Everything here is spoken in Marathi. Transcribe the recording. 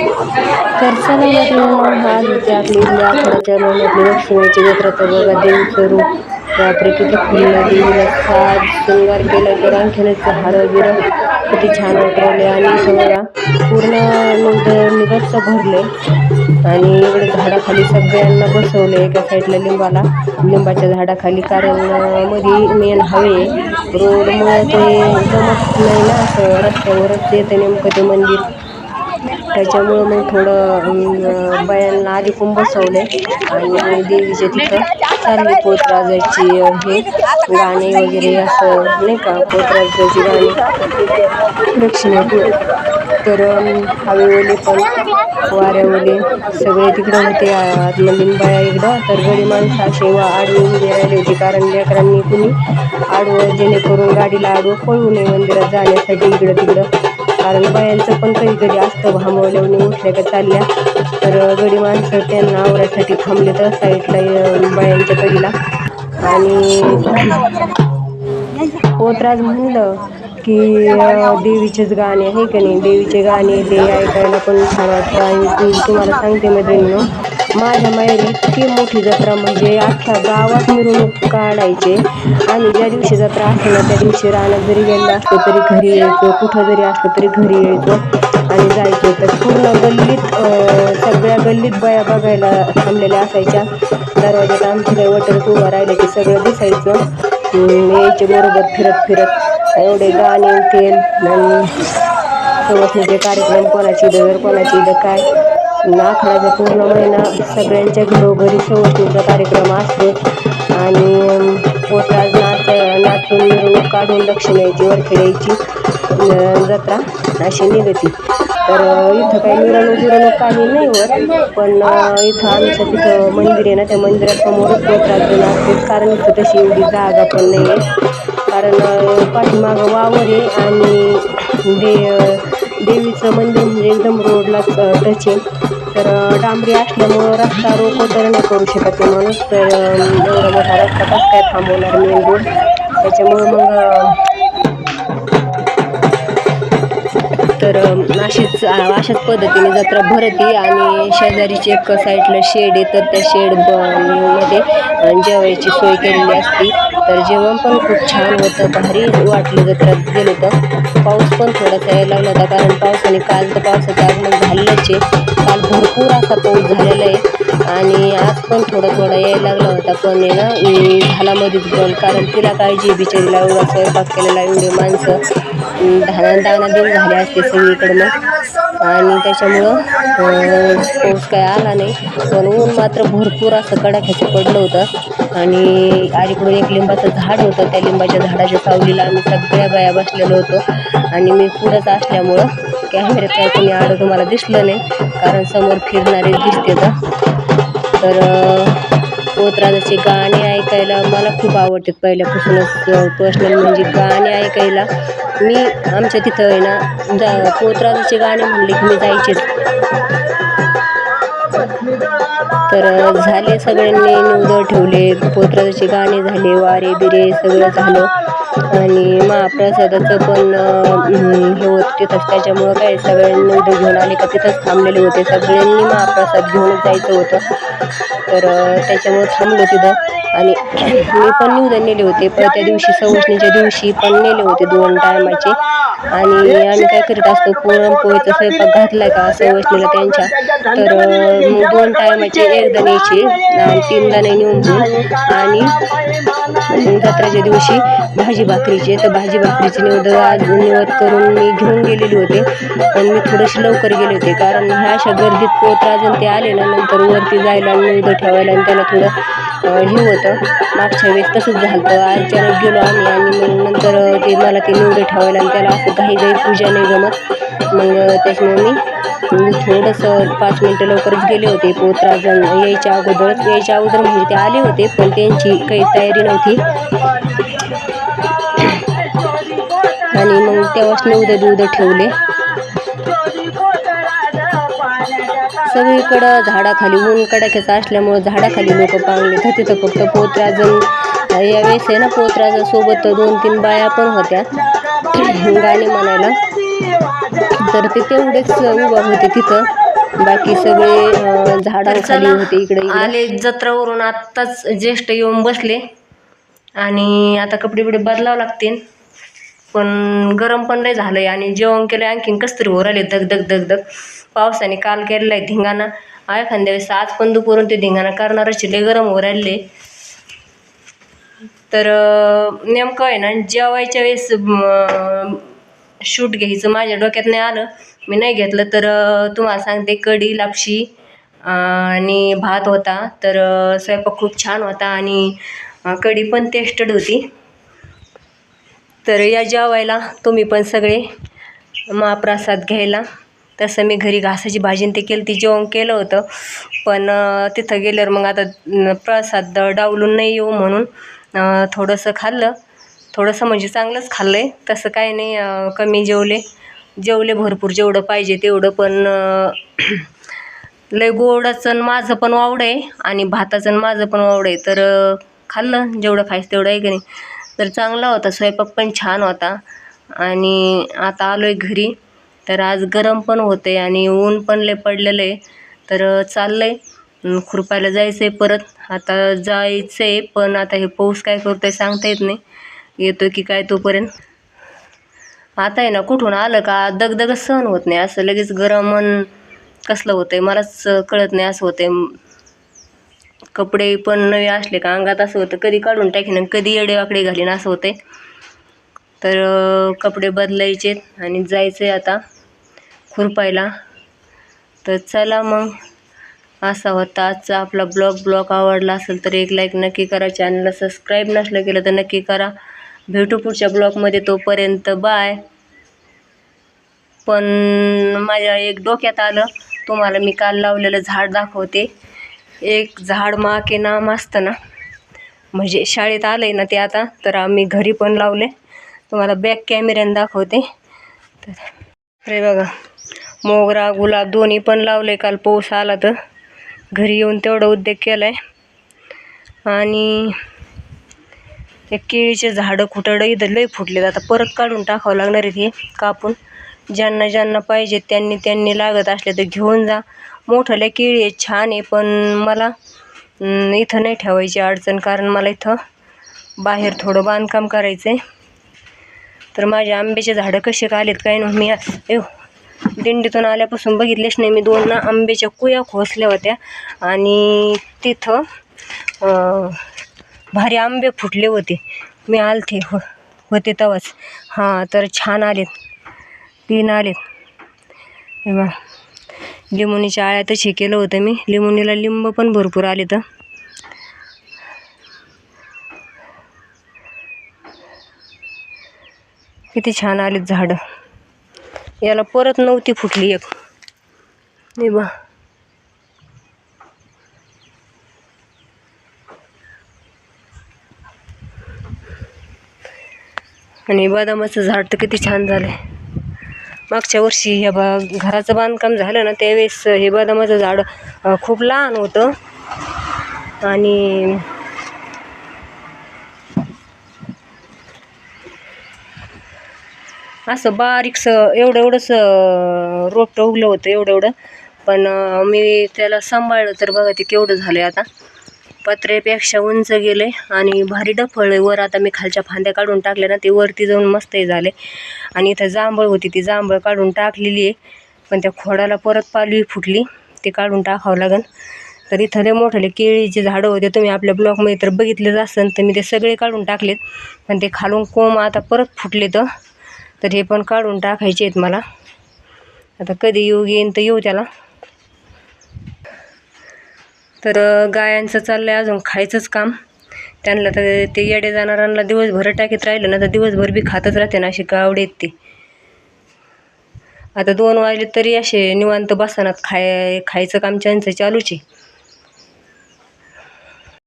तर चला म्हटलं हा होते आपली इथली आठवड्याच्या महिन्यातली लक्ष्मीची जत्रा तर बघा देवीचं रूप बापरे किती फुललं देवीला साज शृंगार केलं तर आणखीनच हारं बिरं किती छान वाटवले आणि सगळा पूर्ण म्हणजे नंतर निगच्च भरले. आणि इकडे झाडाखाली सगळ्यांना बसवले एका साईडला लिंबाला. लिंबाच्या झाडाखाली कारण मध्ये मेन हवे रोडमुळे ते जमत नाही ना असं. रस्त्यावरच येतं नेमकं ते मंदिर. त्याच्यामुळं मग थोडं बायांना आधी खूप बसवले आणि देवीचे तिथं चालली पोतराजाची हे गाणे वगैरे असं नाही का पोतराजाची गाणी. दक्षिणा तर हवेवले पण वाऱ्यावले सगळे तिकडं होते आतमधील बाया इकडं. तर गडी माणसं असे वा आडवी उभी होती कारण लेकरांनी कुणी आडवं जेणेकरून गाडीला आडवं पळू नये मंदिरात जाण्यासाठी इकडं तिकडं. कारण बायांचं पण कधी कधी असतं भांबवल्याने उठल्या का चालल्या. तर गडी माणसं त्यांना आवरायसाठी थांबले तर साईडला बायांच्या कडीला. आणि पोतराज म्हणलं की देवीचेच गाणे आहे का नाही? देवीचे गाणे ते ऐकायला पण छान वाटतं. आणि तुम्हाला सांगते मैत्रिणीनं माझ्या माहेरी इतकी मोठी जत्रा म्हणजे अख्ख्या गावात मिरवणूक काढायचे. आणि ज्या दिवशी जत्रा असते ना त्या दिवशी रानात जरी गेलं असलं तरी घरी यायचो. कुठं जरी असलं तरी घरी यायचो. आणि जायचो. तर पूर्ण गल्लीत सगळ्या गल्लीत बाया बघायला थांबलेल्या असायच्या. दरवाज्यात आमची काही वटर उभं राहिलं की सगळं दिसायचं. अं, यायचे बरोबर फिरत फिरत. एवढे गाणे तेल आणि म्हणजे कार्यक्रम कोणाची दर कोणाची इथं काय. आखाड्याचा पूर्ण महिना सगळ्यांच्या घरोघरी सवसनीचा कार्यक्रम असतो. आणि पोटात नाच नाचून मिरवणूक काढून दक्षिण यायची जत्रा अशी निघती. तर इथं काही मिरवणूक मिरवणूक काही नाही होत पण इथं आमच्या तिथं मंदिर आहे ना त्या मंदिरासमोरच पोटात असते कारण इथं तशी एवढी जागा पण नाही आहे कारण पाठीमागं वावर आहे आणि दे देवीचं मंदिर म्हणजे एकदम रोडला टच आहे तर डांबरी असल्यामुळं रस्ता रोको तर नाही करू शकत नाही माणूस. तर एवढा मोठा रस्ता कसं काय थांबवणार मेन रोड? त्याच्यामुळं मग तर अशीच अशाच पद्धतीने जत्रा भरती आणि शेजारीची एक साईडला शेड आहे तर त्या शेडमध्ये जेवायची सोय केलेली असती. तर जेवण पण खूप छान होतं. भारी वाटलं जत्रात गेलो तर पाऊस पण थोडासा यायला लागला होता. कारण पावसाने काल तर पावसाचं आगमन झालेलंच आहे. काल भरपूर असा पाऊस झालेला आहे. आणि आज पण थोडा थोडा यायला लागला होता. पण आहे ना अं, बंद कारण तिला काळजी बिचारीला. एवढा स्वयंपाक केलेला एवढे माणसं. अं, दाना देऊन झाले असते सगळीकडनं आणि त्याच्यामुळं पाऊस काय आला नाही. पण ऊन मात्र भरपूर असं कडाक्याचं पडलं होतं. आणि आजीकडून एक लिंबाचं झाड होतं. त्या लिंबाच्या झाडाच्या सावलीला आम्ही सगळ्या बाया बसलेलो होतो. आणि मी पुढंच असल्यामुळं कॅमेऱ्यात काय कोणी आडं तुम्हाला दिसलं नाही. कारण समोर फिरणारे दिसते तर. पोतराजाचे गाणे ऐकायला मला खूप आवडतात पहिल्यापासूनच पर्सनल म्हणजे गाणे ऐकायला. मी आमच्या तिथं आहे ना जा पोतराजूचे गाणे म्हणले की मी जायचेच तर झाले सगळ्यांनी निवड ठेवले पोतराजूचे गाणे झाले वारे बिरे सगळं झालं. आणि महाप्रसादाचं पण हे होत तिथंच त्याच्यामुळं काय सगळ्यांनी उद्या घेऊन आले का तिथंच थांबलेले होते. सगळ्यांनी महाप्रसाद घेऊनच जायचं होतं. तर त्याच्यामुळं थांबलो तिथं. आणि मी पण निवडून नेले होते. पण त्या दिवशी सवशणीच्या दिवशी पण नेले होते दोन टायमाचे आणि आम्ही काय करीत असतो पुरणपोळीचा स्वयंपाक घातला का? सवशणीला त्यांच्या. तर मग दोन टायमाचे एकदा न्यायचे आणि तीनदा नाही नेऊन देऊ आणि जत्राच्या दिवशी भाजी भाकरीचे तर भाजी भाकरीचे निवड आज निवड करून मी घेऊन गेलेले होते. पण मी थोडेसे लवकर गेले होते कारण ह्या अशा गर्दीत पोतराजून ते आले ना नंतर वरती जायला निवड ठेवायला आणि त्याला थोडं हे होतं. मागच्या वेळेस तसंच झालं होतं अचानक गेलो आम्ही आणि मग नंतर ते मला ते निवडे ठेवायला आणि त्याला असं काही काही पूजा नाही जमत. मग त्याच्यामुळे मी थोडंसं पाच मिनटं लवकरच गेले होते. पोतराजन यायच्या अगोदरच. यायच्या अगोदर म्हणजे ते आले होते पण त्यांची काही तयारी नव्हती. आणि मग तेव्हाच निवडं उद्या ठेवले. सगळीकडं झाडाखाली ऊन कडाक्याचं असल्यामुळं झाडाखाली लोक पांगले. तर तिथं फक्त पोतराजन. यावेळेस आहे ना पोतराजासोबत दोन तीन बाया पण होत्या. गाणे म्हणायला. तर ते तेवढेच उभा होते तिथं. बाकी सगळे अं, झाडांखाली होते इकडे आले जत्रावरून आत्ताच ज्येष्ठ येऊन बसले. आणि आता कपडे बिडे बदलावं लागतील. पण गरम पण नाही झालंय आणि जेवण केलं आणखीन कस तरी आले दग दग दग दग पावसाने काल केलेला आहे धिंगाणा. आहे एखाद्या वेळेस आज पण दुपारून ते धिंगाणा करणारच लय गरम हो राहिले. तर नेमकं आहे ना जेवायच्या वेळेस शूट घ्यायचं माझ्या डोक्यात नाही आलं. मी नाही घेतलं तर तुम्हाला सांगते कढी लापशी आणि भात होता. तर स्वयंपाक खूप छान होता आणि कढी पण टेस्टेड होती. तर या जेवायला तुम्ही पण सगळे महाप्रसाद घ्यायला. तसं मी घरी घासाची भाजी आणि ते केलं ती जेवण केलं होतं. पण तिथं गेल्यावर मग आता प्रसाद डावलून नाही येऊ म्हणून थोडंसं खाल्लं. थोडंसं म्हणजे चांगलंच खाल्लं आहे तसं काही नाही कमी जेवले. जेवले भरपूर जेवढं पाहिजे तेवढं. पण लय गोडाचं माझं पण वावड आहे आणि भाताचं माझं पण वावड आहे. तर खाल्लं. जेवढं खायचं तेवढं आहे की नाही. तर चांगला होता. स्वयंपाक पण छान होता. आणि आता आलो आहे घरी. तर आज गरम पण होते आणि ऊन पण लय पडलेलं आहे. तर चाललं आहे खुरपायला जायचं आहे परत. आता जायचं आहे पण आता हे पाऊस काय करतो आहे सांगता येत नाही. येतो की काय तोपर्यंत. आता आहे ना कुठून आलं का? दगदग सहन होत नाही. असं लगेच गरम अन कसलं होतं आहे मलाच कळत नाही असं होतं आहे कपडे पण नवे असले का? अंगात असं होतं कधी काढून टाकीन कधी येडे वाकडे घालीन असं होते तर कपडे बदलायचे आणि जायचं आहे आता. खुरपायला. तर चला मग. असा होता आजचा आपला ब्लॉग. ब्लॉग आवडला असेल तर एक लाईक नक्की करा. चॅनलला सबस्क्राईब नसलं केलं तर नक्की करा. भेटू पुढच्या ब्लॉगमध्ये तोपर्यंत बाय पण माझ्या एक डोक्यात आलं. तुम्हाला मी काल लावलेलं झाड दाखवते. एक झाड मा के नाम असतं ना. म्हणजे शाळेत आलं आहे ना ते आता. तर आम्ही घरी पण लावले. तुम्हाला बॅक कॅमेऱ्याने दाखवते. तर अरे बघा मोगरा गुलाब दोन्ही पण लावले काल पाऊस आला तर. घरी येऊन तेवढा उद्योग केला आहे आणि एक केळीचे झाडं कुठडं इथं लई फुटलेत. आता परत काढून टाकावं लागणार आहे ते कापून. ज्यांना ज्यांना पाहिजे त्यांनी त्यांनी लागत असले तर घेऊन जा. मोठ्याला केळी आहे छान आहे पण मला इथं नाही ठेवायची अडचण. कारण मला इथं बाहेर थोडं बांधकाम करायचं आहे तर माझे आंब्याचे झाडं कसे का आलेत काय ना मी एव दिंडीतून आल्यापासून बघितलेच नाही. मी दोन ना आंब्याच्या कुया खोसल्या होत्या आणि तिथं भारी आंबे फुटले होते. मी आलते हो होते तेव्हाच हां तर छान आलेत. तीन आलेत. हे लिंबुनीच्या आळ्यातच हे केलं होतं मी. लिंबुनीला लिंब पण भरपूर आले तर किती छान आलेत झाडं. याला परत नव्हती फुटली एक. हे बा आणि बदामाचं झाड तर किती छान झालंय. मागच्या वर्षी ह्या बा घराचं बांधकाम झालं ना त्यावेळेस हे बदामाचं झाड खूप लहान होतं. आणि असं बारीकसं एवढं एवढंसं रोपटं उगलं होतं एवढं एवढं पण मी त्याला सांभाळलं तर बघा ते केवढं झालं आहे आता. पत्र्यापेक्षा उंच गेले आणि भारी डफळ आहे. वर आता मी खालच्या फांद्या काढून टाकल्या ना ते वरती जाऊन मस्तही झाले. आणि इथं जांभळ होती ती जांभळ काढून टाकलेली आहे. पण त्या खोडाला परत पालवी फुटली ते काढून टाकावं लागेल तर इथं लय मोठे केळीचे झाडं होते. तुम्ही आपल्या ब्लॉकमध्ये तर बघितलेच असेल तर मी ते सगळे काढून टाकलेत. पण ते खालून कोंब आता परत फुटले तर तर हे पण काढून टाकायचे आहेत मला. आता कधी येऊ येईन तर येऊ त्याला. तर गायांचं चाललं आहे अजून खायचंच काम. त्यांना तर ते येडे जाणाऱ्यांना दिवसभर टाकीत राहिलं ना तर दिवसभर बी खातच राहते ना अशी गावडे आहेत ती. आता दोन वाजले तरी असे निवांत बसतानात खाय खायचं काम त्यांचं चालूच आहे.